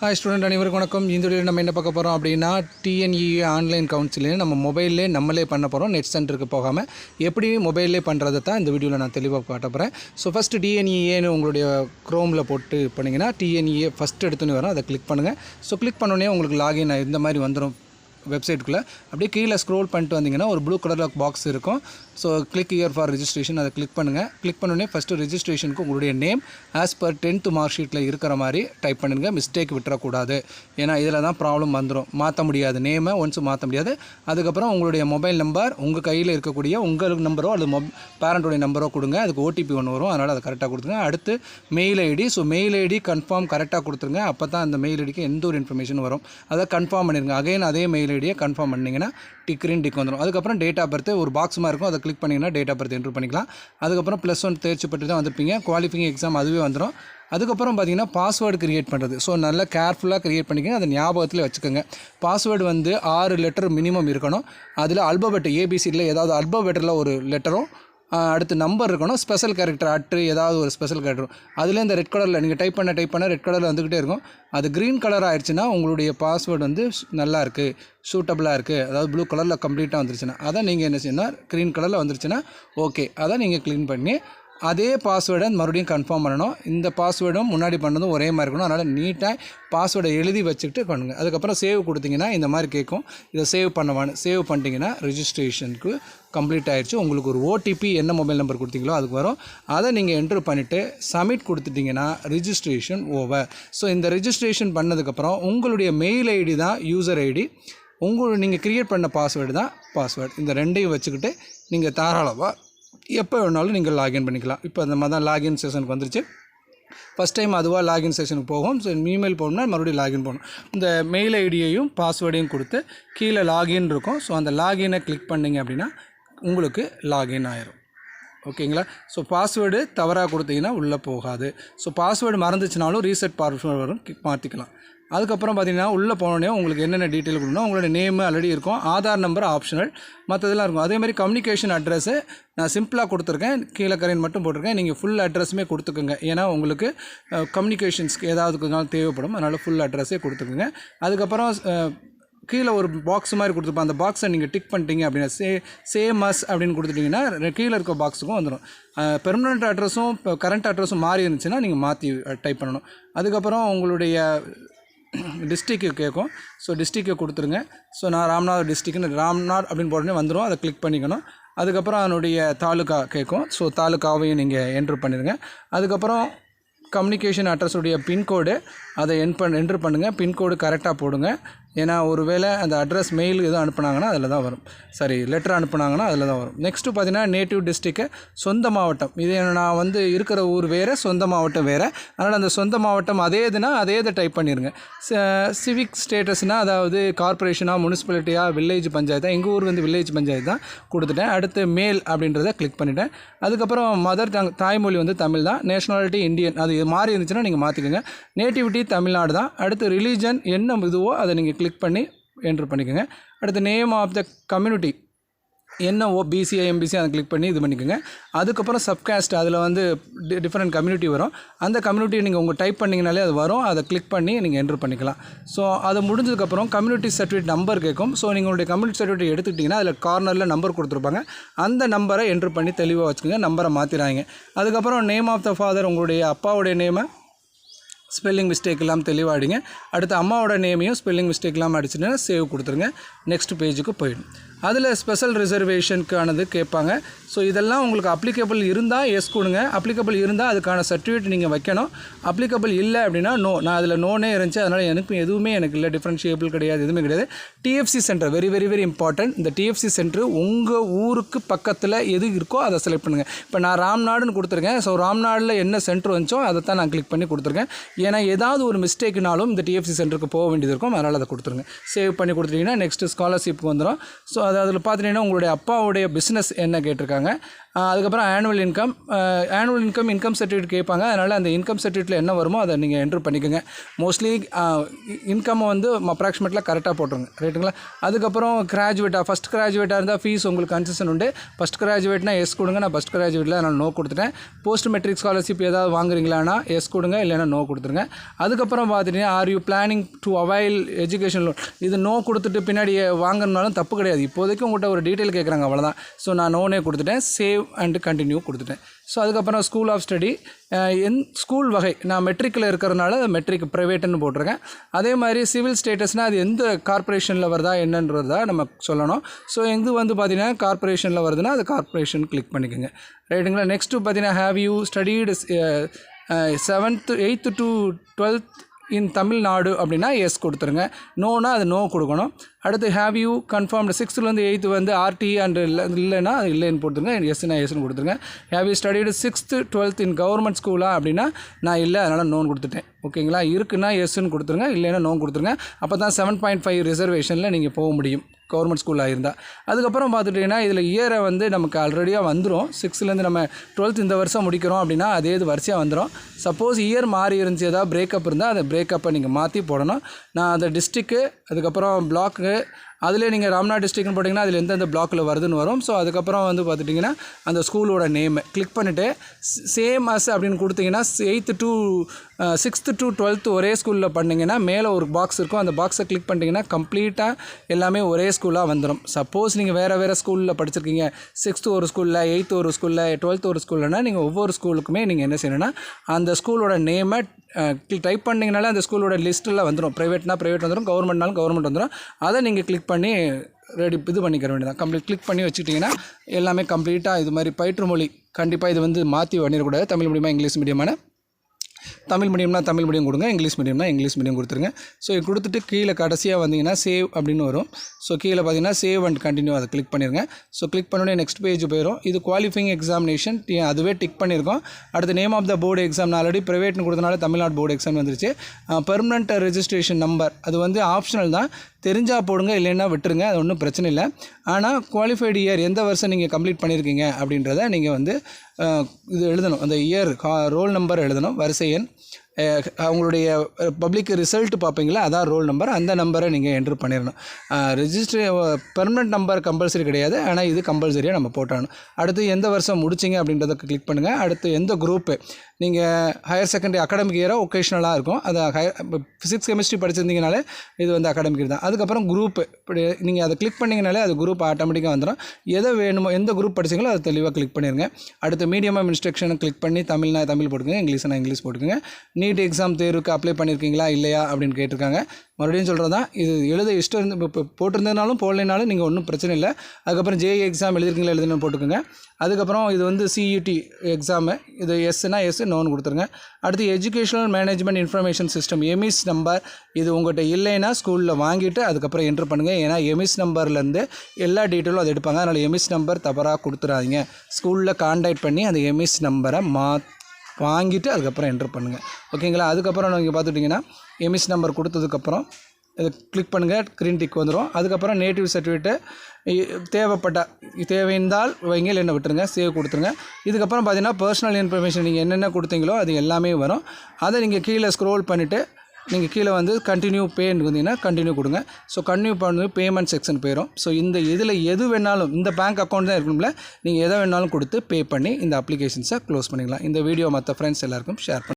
Hi student அனைவருக்கும் வணக்கம். இந்த வீடியோவில் நம்ம என்ன பார்க்க போகிறோம் அப்படின்னா டிஎன்இஏ ஆன்லைன் கவுன்சிலிங் நம்ம மொபைல்லே நம்மளே பண்ண போகிறோம் நெட் சென்டருக்கு போகாமல் எப்படி மொபைல்லே பண்ணுறதை தான் இந்த வீடியோவில் நான் தெளிவாக காட்ட போகிறேன் ஸோ ஃபஸ்ட்டு டிஎன்இஏன்னு உங்களுடைய க்ரோமில் போட்டு பண்ணிங்கன்னா டிஎன்இஏ ஃபஸ்ட் எடுத்துன்னு வரும் அதை கிளிக் பண்ணுங்கள் ஸோ கிளிக் பண்ணோன்னே உங்களுக்கு லாகின் இந்த மாதிரி வந்துடும் வெப்சைட்டுக்குள்ளே அப்படியே கீழே ஸ்க்ரோல் பண்ணிட்டு வந்தீங்கன்னா ஒரு ப்ளூ கலரில் பாக்ஸ் இருக்கும். So click here for registration அதை கிளிக் பண்ணுங்கள் கிளிக் பண்ணோடனே ஃபஸ்ட்டு ரிஜிஸ்ட்ரேஷனுக்கு உங்களுடைய name as per tenth mark ஷீட்டில் இருக்கிற மாதிரி டைப் பண்ணுங்கள் மிஸ்டேக் விட்டுறக்கூடாது. ஏன்னா இதில் தான் ப்ராப்ளம் வந்துடும் மாற்ற முடியாது. நேமை ஒன்ஸ் மாற்ற முடியாது. அதுக்கப்புறம் உங்களுடைய மொபைல் நம்பர் உங்கள் கையில் இருக்கக்கூடிய உங்கள் நம்பரோ அல்லது மொப் பேரண்ட்டோடைய நம்பரோ கொடுங்க. அதுக்கு ஓடிபி ஒன்று வரும். அதனால் அதை கரெக்டாக கொடுத்துருங்க. அடுத்து mail ID so mail ID confirm கரெக்டாக கொடுத்துருங்க. அப்போ தான் அந்த மெயில் ஐடிக்கு எந்த ஒரு இன்ஃபர்மேஷன் வரும். அதை கன்ஃபார்ம் பண்ணிடுங்க அகைன் அதே மெயில் ஐடியை கன்ஃபார்ம் பண்ணிங்கன்னா டிக்ரின் டிக் வந்துடும் அதுக்கப்புறம் டேட் ஆஃப் பர்த் ஒரு பாக்ஸ் மாதிரி இருக்கும். அதை கிளிக் பண்ணிங்கன்னா டேட் ஆஃப் பர்த் என்ட்ரு பண்ணிக்கலாம். அதுக்கப்புறம் ப்ளஸ் ஒன் தேர்ச்சி பட்டு தான் வந்திருப்பீங்க. குவாலிஃபிங் எக்ஸாம் அதுவே வந்துடும் அதுக்கப்புறம் பார்த்தீங்கன்னா பாஸ்வேர்டு கிரியேட் பண்ணுறது ஸோ நல்லா கேர்ஃபுல்லாக கிரியேட் பண்ணிக்கங்க. அதை ஞாபகத்தில் வச்சுக்கோங்க. பாஸ்வேர்டு வந்து ஆறு லெட்டர் மினிமம் இருக்கணும். அதில் அல்பபெட் ஏபிசியில் ஏதாவது அல்பபெட்டில் ஒரு லெட்டரும் அடுத்து நம்பர் இருக்கணும். ஸ்பெஷல் கேரக்டர் அட்டு ஏதாவது ஒரு ஸ்பெஷல் கேரக்டர் அதில் இந்த ரெட் கலரில் நீங்கள் டைப் பண்ண டைப் பண்ண ரெட் கலரில் வந்துக்கிட்டே இருக்கும். அது க்ரீன் கலர் ஆயிடுச்சுன்னா உங்களுடைய பாஸ்வேர்டு வந்து ஸ்- நல்லா இருக்குது சூட்டபுளாக இருக்குது அதாவது ப்ளூ கலரில் கம்ப்ளீட்டாக வந்துருச்சுன்னா அதை நீங்கள் என்ன செய்யணும் க்ரீன் கலரில் வந்துருச்சுன்னா ஓகே அதை நீங்கள் க்ளீன் பண்ணி அதே பாஸ்வேர்டை மறுபடியும் கன்ஃபார்ம் பண்ணணும். இந்த பாஸ்வேர்டும் முன்னாடி பண்ணதும் ஒரே மாதிரி இருக்கணும். அதனால் நீட்டாக பாஸ்வேர்டை எழுதி வச்சுக்கிட்டு பண்ணுங்க. அதுக்கப்புறம் சேவ் கொடுத்தீங்கன்னா இந்த மாதிரி கேட்கும். இதை சேவ் பண்ணவான்னு சேவ் பண்ணிட்டீங்கன்னா ரிஜிஸ்ட்ரேஷனுக்கு கம்ப்ளீட் ஆயிடுச்சு. உங்களுக்கு ஒரு ஓடிபி என்ன மொபைல் நம்பர் கொடுத்தீங்களோ அதுக்கு வரும். அதை நீங்கள் என்ட்ரு பண்ணிவிட்டு சப்மிட் கொடுத்துட்டிங்கன்னா ரிஜிஸ்ட்ரேஷன் ஓவர் ஸோ இந்த ரிஜிஸ்ட்ரேஷன் பண்ணதுக்கப்புறம் உங்களுடைய மெயில் ஐடி தான் யூசர் ஐடி உங்கள் நீங்கள் க்ரியேட் பண்ண பாஸ்வேர்டு தான் பாஸ்வேர்டு இந்த ரெண்டையும் வச்சுக்கிட்டு நீங்கள் தாராளமாக எப்போ வேணாலும் நீங்கள் லாகின் பண்ணிக்கலாம். இப்போ அந்த மாதிரி தான் லாகின் செஷனுக்கு வந்துருச்சு. ஃபஸ்ட் டைம் அதுவாக லாகின் செஷனுக்கு போகும். ஸோ இமெயில் போகணும்னா மறுபடியும் லாகின் போகணும். இந்த மெயில் ஐடியையும் பாஸ்வேர்டையும் கொடுத்து கீழே லாகின் இருக்கும். ஸோ அந்த லாகினை கிளிக் பண்ணிங்க அப்படின்னா உங்களுக்கு லாகின் ஆயிரும். ஓகேங்களா ஸோ பாஸ்வேர்டு தவறாக கொடுத்தீங்கன்னா உள்ளே போகாது. ஸோ பாஸ்வேர்டு மறந்துச்சுனாலும் ரீசெட் பாஸ்வேர்டு வரும். மாற்றிக்கலாம் அதுக்கப்புறம் பார்த்தீங்கன்னா உள்ளே போனோடனே உங்களுக்கு என்னென்ன டீட்டெயில் கொடுக்கணும் உங்களோட நேமு ஆல்ரெடி இருக்கும். ஆதார் நம்பர் ஆப்ஷனல் மற்றதெல்லாம் இருக்கும். அதே மாதிரி கம்யூனிகேஷன் அட்ரஸ்ஸு நான் சிம்பிளாக கொடுத்துருக்கேன். கீழக்கரையின் மட்டும் போட்டிருக்கேன். நீங்கள் ஃபுல் அட்ரஸுமே கொடுத்துக்கோங்க. ஏன்னா உங்களுக்கு கம்யூனிகேஷன்ஸ்க்கு ஏதாவது தேவைப்படும். அதனால் ஃபுல் அட்ரஸே கொடுத்துக்குங்க. அதுக்கப்புறம் கீழே ஒரு பாக்ஸ் மாதிரி கொடுத்துருப்போம் அந்த பாக்ஸை நீங்கள் டிக் பண்ணிட்டீங்க அப்படின்னா சே சேம் அஸ் அப்படின்னு கொடுத்துட்டிங்கன்னா கீழே இருக்க பாக்ஸுக்கும் வந்துடும் பெர்மனண்ட் அட்ரஸும் இப்போ கரண்ட் அட்ரஸும் மாறி இருந்துச்சுன்னா நீங்கள் மாற்றி டைப் பண்ணணும். அதுக்கப்புறம் உங்களுடைய டிஸ்ட்ரிக்கு கேட்கும். ஸோ டிஸ்ட்ரிக்கை கொடுத்துருங்க. ஸோ நான் ராம்நாத் டிஸ்ட்ரிக்னு ராம்நாத் அப்படின்னு போட்டோன்னே வந்துடும் அதை கிளிக் பண்ணிக்கணும். அதுக்கப்புறம் அதனுடைய தாலுக்கா கேட்கும். ஸோ தாலுக்காவையும் நீங்கள் என்ட்ரு பண்ணிடுங்க அதுக்கப்புறம் கம்யூனிகேஷன் அட்ரஸுடைய பின்கோடு அதை என் பண் என்ட்ரு பண்ணுங்கள் பின்கோடு கரெக்டாக போடுங்க. ஏன்னா ஒருவேளை அந்த அட்ரஸ் மெயில் எதுவும் அனுப்புனாங்கன்னா அதில் தான் வரும். சரி லெட்டர் அனுப்புனாங்கன்னா அதில் தான் வரும். நெக்ஸ்ட்டு பார்த்தீங்கன்னா நேட்டிவ் டிஸ்ட்ரிக்கு சொந்த மாவட்டம். இது நான் வந்து இருக்கிற ஊர் வேறு சொந்த மாவட்டம் வேறு. அதனால் அந்த சொந்த மாவட்டம் அதே இதுனா அதே இதை டைப் பண்ணிடுங்க சிவிக் ஸ்டேட்டஸ்னால் அதாவது கார்பரேஷனாக முனிசிபாலிட்டியாக வில்லேஜ் பஞ்சாயத்தா எங்கள் ஊர் வந்து வில்லேஜ் பஞ்சாயத்து தான் கொடுத்துட்டேன். அடுத்து மேல் அப்படின்றத கிளிக் பண்ணிட்டேன். அதுக்கப்புறம் மதர் டங் தாய்மொழி வந்து தமிழ் தான். நேஷனாலிட்டி இந்தியன் அது மாறி இருந்துச்சுன்னா நீங்கள் மாற்றிக்கோங்க நேட்டிவிட்டி தமிழ்நாடு தான். அடுத்து ரிலீஜன் என்ன இதுவோ அதை நீங்கள் கிளிக் பண்ணி என்ட்ரு பண்ணிக்கோங்க. அடுத்து நேம் ஆஃப் த கம்யூனிட்டி என்ன ஓ பிசி எம்பிசி அதை கிளிக் பண்ணி இது பண்ணிக்கோங்க. அதுக்கப்புறம் சப்காஸ்ட் அதில் வந்து டி டிஃப்ரெண்ட் கம்யூனிட்டி வரும். அந்த கம்யூனிட்டி நீங்கள் உங்கள் டைப் பண்ணிங்கனாலே அது வரும். அதை கிளிக் பண்ணி நீங்கள் என்ட்ரு பண்ணிக்கலாம். ஸோ அது முடிஞ்சதுக்கப்புறம் கம்யூனிட்டி சர்டிஃபிகேட் நம்பர் கேட்கும் ஸோ நீங்கள் உங்களுடைய கம்யூனிட்டி சர்டிஃபிகேட் எடுத்துக்கிட்டிங்கன்னா அதில் கார்னரில் நம்பர் கொடுத்துருப்பாங்க. அந்த நம்பரை என்ட்ரு பண்ணி தெளிவாக வச்சுக்கோங்க. நம்பரை மாற்றிடாங்க அதுக்கப்புறம் நேம் ஆஃப் த ஃபாதர் உங்களுடைய அப்பாவுடைய நேமை ஸ்பெல்லிங் மிஸ்டேக் இல்லாமல் தெளிவாடிங்க அடுத்து அம்மாவோட நேமையும் ஸ்பெல்லிங் மிஸ்டேக் இல்லாமல் அடிச்சுட்டுனா சேவ் கொடுத்துருங்க. நெக்ஸ்ட் பேஜுக்கு போயிடும் அதில் ஸ்பெஷல் ரிசர்வேஷனுக்கானது கேட்பாங்க. ஸோ இதெல்லாம் உங்களுக்கு அப்ளிகபிள் இருந்தால் எஸ் கொடுங்க. அப்ளிகபிள் இருந்தால் அதுக்கான சர்டிஃபிகேட் நீங்கள் வைக்கணும். அப்ளிகபிள் இல்லை அப்படின்னா நோ நான் அதில் நோனே இருந்துச்சு. அதனால் எனக்கு எதுவுமே எனக்கு இல்லை. டிஃப்ரென்ஷியபிள் கிடையாது. எதுவுமே கிடையாது. DFC centre very very very important இந்த டிஎஃப்சி சென்டர் உங்கள் ஊருக்கு பக்கத்தில் எது இருக்கோ அதை செலக்ட் பண்ணுங்கள் இப்போ நான் ராம்நாடுன்னு கொடுத்துருக்கேன். ஸோ ராம்நாடில் என்ன சென்டர் வந்துச்சோ அதை தான் நான் கிளிக் பண்ணி கொடுத்துருக்கேன். ஏன்னா ஏதாவது ஒரு மிஸ்டேக்னாலும் இந்த டிஎஃப்சி சென்டருக்கு போக வேண்டியது இருக்கும். அதனால் அதை கொடுத்துருங்க. சேவ் பண்ணி கொடுத்துட்டிங்கன்னா நெக்ஸ்ட்டு ஸ்காலர்ஷிப்புக்கு வந்துடும் ஸோ அது அதில் பார்த்துட்டிங்கன்னா உங்களுடைய அப்பாவுடைய பிஸ்னஸ் என்ன கேட்டிருக்காங்க? அதுக்கப்புறம் annual income annual income income certificate கேட்பாங்க. அதனால் அந்த இன்கம் சர்டிஃபிகேட்டில் என்ன வருமோ அதை நீங்கள் என்ட்ரு பண்ணிக்கோங்க. மோஸ்ட்லி இன்கம்மை வந்து அப்ராக்சிமேட்டில் கரெக்டாக போட்டுருங்க. ரைட்டுங்களா அதுக்கப்புறம் கிராஜுவேட்டாக ஃபஸ்ட் கிராஜுவேட்டாக இருந்தால் ஃபீஸ் உங்களுக்கு கன்செஷன் உண்டு. ஃபஸ்ட் கிராஜுவேட்னா எஸ் கொடுங்க. நான் ஃபஸ்ட் கிராஜுவேட்டில் நான் நோ கொடுத்துட்டேன். போஸ்ட் மெட்ரிக் ஸ்காலர்ஷிப் ஏதாவது வாங்குறீங்களானா எஸ் கொடுங்க. இல்லைன்னா நோ கொடுத்துருங்க. அதுக்கப்புறம் பார்த்துட்டீங்கன்னா are you planning to avail education loan இது நோ கொடுத்துட்டு பின்னாடி வாங்கணுனாலும் தப்பு கிடையாது. இப்போதைக்கு உங்கள்கிட்ட ஒரு டீட்டெயில் கேட்குறாங்க அவ்வளோதான் ஸோ நான் நோனே கொடுத்துட்டேன். சேவ் அண்ட் கண்டினியூ கொடுத்துட்டேன். ஸோ அதுக்கப்புறம் ஸ்கூல் ஆஃப் ஸ்டடி என் ஸ்கூல் வகை நான் மெட்ரிக்கில் இருக்கிறனால மெட்ரிக் ப்ரைவேட்டுன்னு போட்டிருக்கேன். அதே மாதிரி சிவில் ஸ்டேட்டஸ்னால் அது எந்த கார்ப்பரேஷனில் வருதா என்னன்றதா நம்ம சொல்லணும். ஸோ இது வந்து பார்த்தீங்கன்னா கார்ப்பரேஷனில் வருதுன்னா அது கார்ப்பரேஷன் கிளிக் பண்ணிக்கோங்க. ரைட்டுங்களா நெக்ஸ்ட்டு பார்த்தீங்கன்னா have you studied seventh eighth to twelfth in Tamil Nadu அப்படின்னா எஸ் கொடுத்துருங்க. நோனா அது நோ கொடுக்கணும். அடுத்து ஹேவ் யூ கன்ஃபார்ம்டு சிக்ஸ்த்துலேருந்து எயித்து வந்து ஆர்டி அண்ட் இல்லை இல்லைன்னா அது இல்லைன்னு போட்டுருங்க. எஸ்னா எஸ்னு கொடுத்துருங்க. Have you studied sixth twelfth in government ஸ்கூலா அப்படின்னா நான் இல்லை அதனால் நோன் கொடுத்துட்டேன். ஓகேங்களா இருக்குன்னா எஸ்ன்னு கொடுத்துருங்க இல்லைன்னா நோ கொடுத்துருங்க. அப்போ தான் செவன் பாயிண்ட் ஃபைவ் ரிசர்வேஷனில் நீங்கள் போக முடியும். கவர்மெண்ட் ஸ்கூலாக இருந்தால் அதுக்கப்புறம் பார்த்துட்டிங்கன்னா இதில் இயரை வந்து நமக்கு ஆல்ரெடியாக வந்துடும் சிக்ஸ்த்துலேருந்து நம்ம டுவெல்த் இந்த வருஷம் முடிக்கிறோம் அப்படின்னா அதே இது வரிசையாக வந்துடும் சப்போஸ் இயர் மாறி இருந்துச்சு ஏதாவது பிரேக்கப் இருந்தால் அந்த பிரேக்கப்பை நீங்கள் மாற்றி போடணும். நான் அந்த டிஸ்ட்ரிக்கு அதுக்கப்புறம் பிளாக்கு அதிலே நீங்கள் ராம்நாத் டிஸ்ட்ரிக்ட்னு போட்டிங்கன்னா அதில் எந்தெந்த பிளாக்கில் வருதுன்னு வரும். ஸோ அதுக்கப்புறம் வந்து பார்த்துட்டிங்கன்னா அந்த ஸ்கூலோட நேமு கிளிக் பண்ணிவிட்டு சேம் அஸ் அப்படின்னு கொடுத்தீங்கன்னா eighth to sixth to twelfth ஒரே ஸ்கூலில் பண்ணிங்கன்னா மேலே ஒரு பாக்ஸ் இருக்கும். அந்த பாக்ஸை கிளிக் பண்ணிட்டீங்கன்னா கம்ப்ளீட்டாக எல்லாமே ஒரே ஸ்கூலாக வந்துடும் சப்போஸ் நீங்கள் வேறு வேறு ஸ்கூலில் படிச்சிருக்கீங்க. சிக்ஸ்த்து ஒரு ஸ்கூலில் எயித்து ஒரு ஸ்கூலில் டுவெல்த்து ஒரு ஸ்கூல்லனா நீங்கள் ஒவ்வொரு ஸ்கூலுக்குமே நீங்கள் என்ன செய்யணும்னா அந்த ஸ்கூலோட நேமை டைப் பண்ணிங்கனாலே அந்த ஸ்கூலோட லிஸ்ட்டில் வந்துடும் ப்ரைவேட்னா ப்ரைவேட் வந்துடும் கவர்மெண்ட்னாலும் கவர்மெண்ட் வந்துடும் அதை நீங்கள் கிளிக் பண்ணி ரெடி இது பண்ணிக்கிற வேண்டியதான் கம்ப்ளீட் கிளிக் பண்ணி வச்சுட்டிங்கன்னா எல்லாமே கம்ப்ளீட்டாக இது மாதிரி பயிற்று மொழி கண்டிப்பாக இது வந்து மாற்றி பண்ணிடக்கூடாது. தமிழ் மீடியமாக இங்கிலீஷ் மீடியமான தமிழ் மீடியம்னா தமிழ் மீடியம் கொடுங்க இங்கிலீஷ் மீடியம்னா இங்கிலீஷ் மீடியம் கொடுத்துருங்க. ஸோ இது கொடுத்துட்டு கீழே கடைசியாக வந்தீங்கன்னா சேவ் அப்படின்னு வரும். ஸோ கீழே பார்த்தீங்கன்னா சேவ் அண்ட் கண்டினியூ அதை கிளிக் பண்ணிடுங்க ஸோ கிளிக் பண்ணோடனே நெக்ஸ்ட் பேஜ் போயிடும் இது குவாலிஃபைங் எக்ஸாமினேஷன் அதுவே டிக் பண்ணியிருக்கோம் அடுத்து name of the board exam already ப்ரைவேட்னு கொடுத்தனால தமிழ்நாடு போர்டு எக்ஸாம் வந்துருச்சு. பெர்மனண்ட் ரெஜிஸ்ட்ரேஷன் நம்பர் அது வந்து ஆப்ஷனல் தான். தெரிஞ்சால் போடுங்க இல்லைன்னா விட்டுருங்க. அது ஒன்றும் பிரச்சனை இல்லை. ஆனால் குவாலிஃபைடு இயர் எந்த வருஷம் நீங்கள் கம்ப்ளீட் பண்ணியிருக்கீங்க அப்படின்றத நீங்கள் வந்து இது எழுதணும். அந்த இயர் கா ரோல் நம்பர் எழுதணும். வரிசை எண் அவங்களுடைய பப்ளிக் ரிசல்ட் பார்ப்பீங்களா? அதான் ரோல் நம்பர் அந்த நம்பரை நீங்கள் என்ட்ரு பண்ணிடணும் ரிஜிஸ்டர் பெர்மனெண்ட் நம்பர் கம்பல்சரி கிடையாது. ஆனால் இது கம்பல்சரியாக நம்ம போட்டாகணும். அடுத்து எந்த வருஷம் முடிச்சிங்க அப்படின்றத கிளிக் பண்ணுங்கள் அடுத்து எந்த குரூப்பு நீங்கள் ஹையர் செகண்டரி அகாடமிக் இயராக ஒகேஷ்னலாக இருக்கும். அது ஹையர் ஃபிசிக்ஸ் கெமிஸ்ட்ரி படிச்சிருந்தீங்கனாலே இது வந்து அகாடமிக் இயர் தான். அதுக்கப்புறம் குரூப்பு இப்படி நீங்கள் அதை கிளிக் பண்ணிங்கனாலே அது குரூப் ஆட்டோமேட்டிக்காக வந்துடும் எதை வேணுமோ எந்த குரூப் படிச்சிங்களோ அதை தெளிவாக கிளிக் பண்ணிடுங்க அடுத்து மீடியம் ஆஃப் இன்ஸ்ட்ரக்ஷனை கிளிக் பண்ணி தமிழ்னா தமிழ் போட்டுக்கோங்க. இங்கிலீஷ்னா இங்கிலீஷ் போட்டுக்கோங்க. நீட் எக்ஸாம் தேர்வுக்கு அப்ளை பண்ணியிருக்கீங்களா இல்லையா அப்படின்னு கேட்டிருக்காங்க. மறுபடியும் சொல்கிறது தான் இது எழுத இஷ்டம் இருந்து இப்போ போட்டிருந்ததுனாலும் போடலைனாலும் நீங்கள் ஒன்றும் பிரச்சனை இல்லை. அதுக்கப்புறம் ஜேஇ எக்ஸாம் எழுதிருக்கீங்களா எழுதுன்னு போட்டுக்கோங்க. அதுக்கப்புறம் இது வந்து சிஇடி எக்ஸாமு இது எஸ்னா எஸ் நோன் கொடுத்துருங்க. அடுத்து educational management information system EMIS number இது உங்கள்கிட்ட இல்லைன்னா ஸ்கூலில் வாங்கிட்டு அதுக்கப்புறம் என்ட்ரு பண்ணுங்கள் ஏன்னா எமிஸ் நம்பர்லேருந்து எல்லா டீட்டெயிலும் அதை எடுப்பாங்க. அதனால் எமிஸ் நம்பர் தவறாக கொடுத்துடாதீங்க. ஸ்கூலில் கான்டாக்ட் பண்ணி அந்த எமிஸ் நம்பரை மாற்ற வாங்கிட்டு அதுக்கப்புறம் என்ட்ரு பண்ணுங்கள் ஓகேங்களா அதுக்கப்புறம் நீங்கள் பார்த்துட்டிங்கன்னா எமிஸ் நம்பர் கொடுத்ததுக்கப்புறம் இதை கிளிக் பண்ணுங்கள் க்ரீன் டிக் வந்துடும் அதுக்கப்புறம் நேட்டிவ் சர்டிஃபிகேட்டு தேவைப்பட்ட தேவைந்தால் வைங்க என்ன விட்டுருங்க சேவ் கொடுத்துருங்க. இதுக்கப்புறம் பார்த்தீங்கன்னா பர்சனல் இன்ஃபர்மேஷன் நீங்கள் என்னென்ன கொடுத்தீங்களோ அது எல்லாமே வரும். அதை நீங்கள் கீழே ஸ்க்ரோல் பண்ணிவிட்டு நீங்கள் கீழே வந்து கண்டினியூ பேன்னு வந்தீங்கன்னா கண்டினியூ கொடுங்க. ஸோ கண்டினியூ பண்ணி பேமெண்ட் செக்ஷன் போயிடும் ஸோ இந்த இதில் எது வேணாலும் இந்த பேங்க் அக்கௌண்ட் தான் இருக்கணும்ல நீங்கள் எதை வேணாலும் கொடுத்து பே பண்ணி இந்த அப்ளிகேஷன்ஸை க்ளோஸ் பண்ணிக்கலாம். இந்த வீடியோ மற்ற ஃப்ரெண்ட்ஸ் எல்லாருக்கும் ஷேர் பண்ணி.